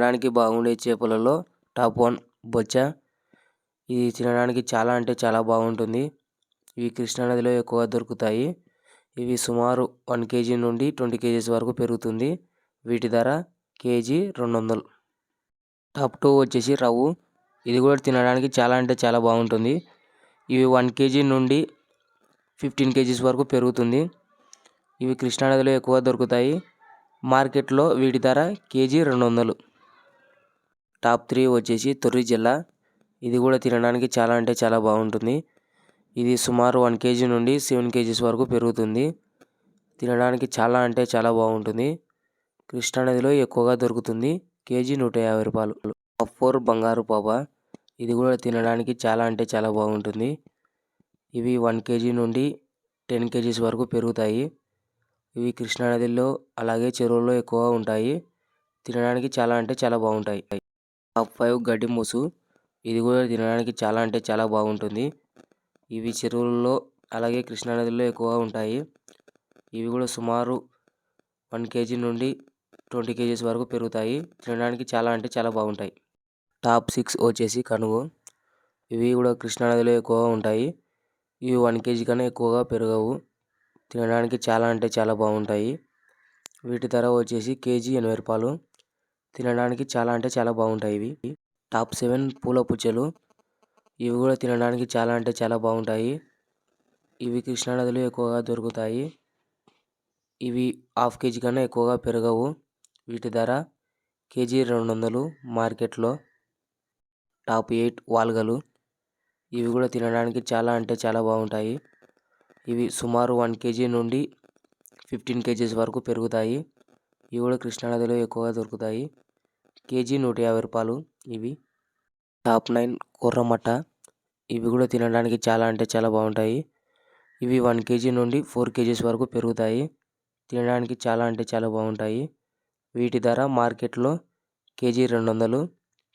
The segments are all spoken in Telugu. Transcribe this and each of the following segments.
తినడానికి బాగుండే చేపలలో టాప్ వన్ బొచ్చ. ఇది తినడానికి చాలా అంటే చాలా బాగుంటుంది. ఇవి కృష్ణానదిలో ఎక్కువ దొరుకుతాయి. ఇవి సుమారు వన్ కేజీ నుండి ట్వంటీ కేజీస్ వరకు పెరుగుతుంది. వీటి ధర కేజీ రెండు వందలు. టాప్ టూ వచ్చేసి రవ్వు. ఇది కూడా తినడానికి చాలా అంటే చాలా బాగుంటుంది. ఇవి వన్ కేజీ నుండి ఫిఫ్టీన్ కేజీస్ వరకు పెరుగుతుంది. ఇవి కృష్ణానదిలో ఎక్కువ దొరుకుతాయి. మార్కెట్లో వీటి ధర కేజీ రెండు వందలు. టాప్ త్రీ వచ్చేసి తొర్రి జిల్లా. ఇది కూడా తినడానికి చాలా అంటే చాలా బాగుంటుంది. ఇది సుమారు వన్ కేజీ నుండి సెవెన్ కేజీస్ వరకు పెరుగుతుంది. తినడానికి చాలా అంటే చాలా బాగుంటుంది. కృష్ణానదిలో ఎక్కువగా దొరుకుతుంది. కేజీ నూట యాభై రూపాయలు. టాప్ బంగారు పాప. ఇది కూడా తినడానికి చాలా అంటే చాలా బాగుంటుంది. ఇవి వన్ కేజీ నుండి టెన్ కేజీస్ వరకు పెరుగుతాయి. ఇవి కృష్ణానదిలో అలాగే చెరువుల్లో ఎక్కువగా ఉంటాయి. తినడానికి చాలా అంటే చాలా బాగుంటాయి. టాప్ ఫైవ్ గడ్డి మూసు. ఇది కూడా తినడానికి చాలా అంటే చాలా బాగుంటుంది. ఇవి చెరువుల్లో అలాగే కృష్ణానదిలో ఎక్కువగా ఉంటాయి. ఇవి కూడా సుమారు వన్ కేజీ నుండి ట్వంటీ కేజీస్ వరకు పెరుగుతాయి. తినడానికి చాలా అంటే చాలా బాగుంటాయి. టాప్ సిక్స్ వచ్చేసి కనుగు ఇవి కూడా కృష్ణానదిలో ఎక్కువగా ఉంటాయి. ఇవి వన్ కేజీ కన్నా ఎక్కువగా పెరగవు. తినడానికి చాలా అంటే చాలా బాగుంటాయి. వీటి ధర వచ్చేసి కేజీ ఎనభై రూపాయలు. తినడానికి చాలా అంటే చాలా బాగుంటాయి ఇవి. టాప్ సెవెన్ పూల పుచ్చలు ఇవి కూడా తినడానికి చాలా అంటే చాలా బాగుంటాయి. ఇవి కృష్ణానదిలో ఎక్కువగా దొరుకుతాయి. ఇవి హాఫ్ కేజీ కన్నా ఎక్కువగా పెరగవు. వీటి ధర కేజీ రెండు వందలు మార్కెట్లో. టాప్ ఎయిట్ వాల్గలు. ఇవి కూడా తినడానికి చాలా అంటే చాలా బాగుంటాయి. ఇవి సుమారు వన్ కేజీ నుండి ఫిఫ్టీన్ కేజీస్ వరకు పెరుగుతాయి. ఇవి కూడా కృష్ణానదిలో ఎక్కువగా దొరుకుతాయి. కేజీ నూట యాభై రూపాయలు ఇవి. టాప్ నైన్ కుర్రమట్ట ఇవి కూడా తినడానికి చాలా అంటే చాలా బాగుంటాయి. ఇవి వన్ కేజీ నుండి ఫోర్ కేజీస్ వరకు పెరుగుతాయి. తినడానికి చాలా అంటే చాలా బాగుంటాయి. వీటి ధర మార్కెట్లో కేజీ రెండు వందలు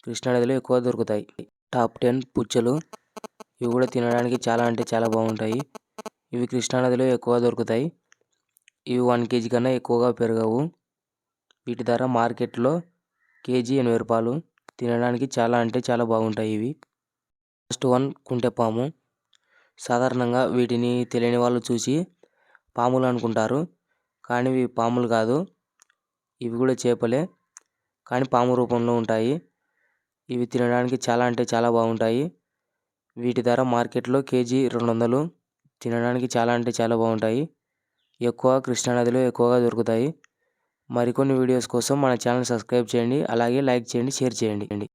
కృష్ణానదిలో ఎక్కువ దొరుకుతాయి. టాప్ టెన్ పుచ్చలు. ఇవి కూడా తినడానికి చాలా అంటే చాలా బాగుంటాయి. ఇవి కృష్ణానదిలో ఎక్కువ దొరుకుతాయి. ఇవి వన్ కేజీ కన్నా ఎక్కువగా పెరగవు. వీటి ధర మార్కెట్లో కేజీ ఎనభై రూపాయలు. తినడానికి చాలా అంటే చాలా బాగుంటాయి ఇవి. ఫస్ట్ వన్ కుంటెపాము సాధారణంగా వీటిని తెలియని వాళ్ళు చూసి పాములు అనుకుంటారు. కానీ ఇవి పాములు కాదు. ఇవి కూడా చేపలే. కానీ పాము రూపంలో ఉంటాయి. ఇవి తినడానికి చాలా అంటే చాలా బాగుంటాయి. వీటి ధర మార్కెట్లో కేజీ రెండు వందలు. తినడానికి చాలా అంటే చాలా బాగుంటాయి. ఎక్కువ కృష్ణానదిలో ఎక్కువగా దొరుకుతాయి. మరికొన్ని వీడియోస్ కోసం మన ఛానల్ సబ్స్క్రైబ్ చేయండి అలాగే లైక్ చేయండి షేర్ చేయండి.